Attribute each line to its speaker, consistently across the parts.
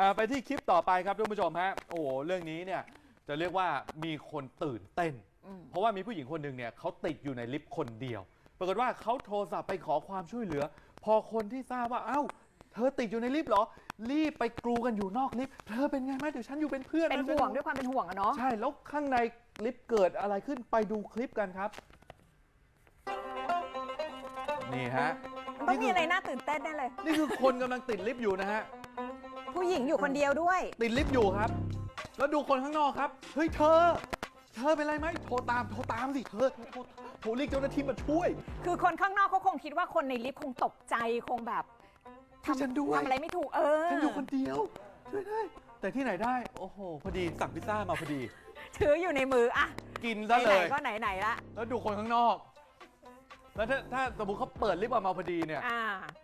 Speaker 1: อ่าไปที่คลิปต่อไปครับท่านผู้ชมฮะโอ้โหเรื่องนี้เนี่ยจะเรียกว่ามีคนตื่นเต้น
Speaker 2: อืม
Speaker 1: เพราะว่ามีผู้หญิงคนหนึ่งเนี่ยเขาติดอยู่ในลิฟต์คนเดียว ปรากฏว่าเขาโทรศัพท์ไปขอความช่วยเหลือ พอคนที่ทราบว่าเอ้า เธอติดอยู่ในลิฟต์เหรอ รีบไปกรูกันอยู่นอกลิฟต์เธอเป็นไงไหมเดี๋ยวฉันอยู่เป็นเพื่อน
Speaker 2: เป็น
Speaker 1: นะ
Speaker 2: ห่วงด้วยความเป็นห่วงอะเนาะ
Speaker 1: ใช่แล้วข้างในลิฟต์เกิดอะไรขึ้นไปดูคลิปกันครับ นี่ฮะ
Speaker 2: มันต้องมีอะไรน่าตื่นเต้นแน่เลย
Speaker 1: นี่คือคนกำลังติดลิฟต์อยู่นะฮะ
Speaker 2: ผู้หญิงอยู่คนเดียวด้วย
Speaker 1: ติดลิฟต์อยู่ครับ แล้วดูคนข้างนอกครับ เฮ้ยเธอ เธอเป็นไรไหมโทรตาม โทรตามสิ เธอ โทรโทรโทรเรียกเจ้าหน้าที่มาช่วย
Speaker 2: คือคนข้างนอกเขาคงคิดว่าคนในลิฟต์คงตกใจคงแบบ
Speaker 1: ช่วยฉันด้วย
Speaker 2: ทำอะไรไม่ถูกเออ
Speaker 1: ฉันอยู่คนเดียว ช่วยได้ แต่ที่ไหนได้ โอ้โห พอดีสั่งพิซซ่ามาพอดี
Speaker 2: ถืออยู่ในมืออะ
Speaker 1: กินซะ
Speaker 2: ไห
Speaker 1: เล
Speaker 2: น
Speaker 1: ย
Speaker 2: ๆก็ไหนๆละ
Speaker 1: แล้วดูคนข้างนอก แล้วถ้าถ้าสมมติเขาเปิดลิฟต์ออกมาพอดีเนี่ย
Speaker 2: อ่า
Speaker 1: เ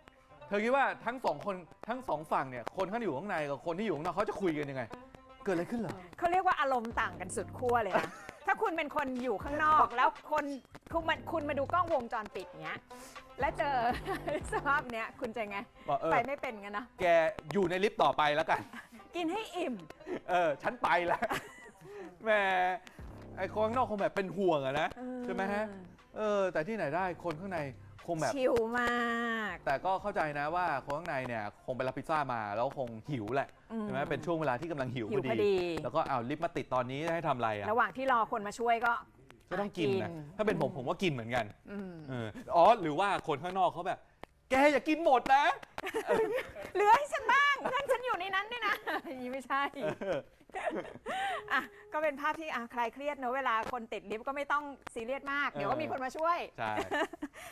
Speaker 1: ธอคิดว่าทั้งสองคนทั้งสองฝั่งเนี่ยคนข้างอยู่ข้างในกับคนที่อยู่ข้างนอกเขาจะคุยกันยังไง เกิดอะไรขึ้นเหรอ
Speaker 2: เขาเรียกว่าอารมณ์ต่างกันสุดขั้วเลยนะ ถ้าคุณเป็นคนอยู่ข้างนอกแล้วคนคุณมาคุณมาดูกล้องวงจรปิดเนี้ย แล้วเจอสภาพเนี้ยคุณจะไง
Speaker 1: บอกเออ
Speaker 2: ไปไม่เป็นกันนะ
Speaker 1: แกอยู่ในลิฟต์ต่อไปแล้วกัน
Speaker 2: กินให้อิ่ม
Speaker 1: เออฉันไปแล้วแหมไอ้คนข้างนอกคงแบบเป็นห่วงอะนะ
Speaker 2: เออ
Speaker 1: ใช่ไหมฮะเออ แต่ที่ไหนได้คนข้างในคงแบบ
Speaker 2: ชิลมาก
Speaker 1: แต่ก็เข้าใจนะว่าคนข้างในเนี่ยคงไปรับพิซซ่ามาแล้วคงหิวแหละ
Speaker 2: อืม
Speaker 1: ใช่ไหมเป็นช่วงเวลาที่กำลังหิว
Speaker 2: หิ
Speaker 1: พ
Speaker 2: ว
Speaker 1: อ
Speaker 2: พอ
Speaker 1: ดี
Speaker 2: ดี
Speaker 1: แล้วก็เอาลิฟต์มาติดตอนนี้ให้ทำอะไรอะ
Speaker 2: ระหว่างที่รอคนมาช่วยก็
Speaker 1: ก็ต้องกินนะถ้าเป็นผมผมก็กินเหมือนกัน
Speaker 2: อืม
Speaker 1: เอออ๋อหรือว่าคนข้างนอกเขาแบบ แกอย่ากินหมดนะ
Speaker 2: เหลือให้ฉันบ้างเพื่อนฉันอยู่ในนั้นด้วยนะอย่างนี้ไม่ใช่อะก็เป็นภาพที่อะคลายเครียดเนอะเวลาคนติดลิฟต์ก็ไม่ต้องซีเรียสมาก เดี๋ยวก็มีคนมาช่วย
Speaker 1: ใช่